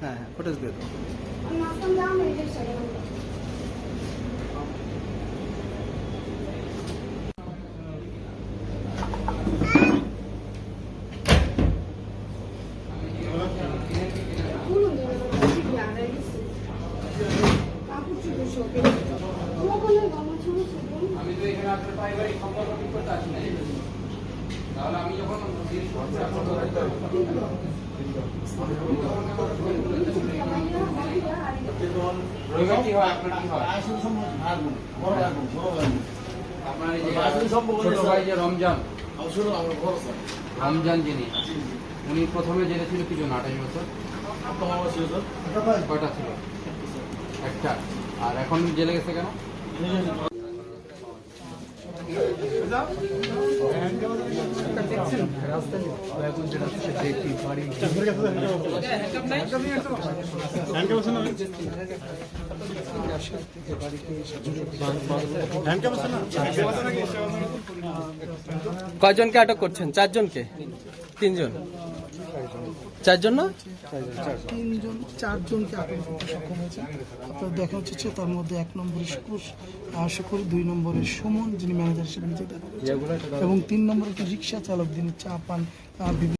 হ্যাঁ হ্যাঁ ফুটেজ দিয়ে দেবো আমি তো এখানে আপনার পারিবারিক সম্পর্ক ঠিক করতে আসি না তাহলে আমি যখন জিনিসপত্র রবিবার কি হয় আপনার কি হয়? আপনার এই যে ছোট ভাই যে রমজান। রমজান যিনি উনি প্রথমে জেনেছিল কি জন্য আঠাশ বছর? কয়টা ছিল? একটা। আর এখন জেলে গেছে কেন? কয়জনকে আটক করছেন? চারজনকে? তিনজন? চারজন না? তিনজন চারজনকে আটক করতে সক্ষম হয়েছে। আপনার দেখা হচ্ছে তার মধ্যে এক নম্বরে শুকুর শুকুর দুই নম্বরে সুমন যিনি ম্যানেজার হিসেবে নিজে দেখা এবং তিন নম্বরে একটি রিক্সা চালক যিনি চা পান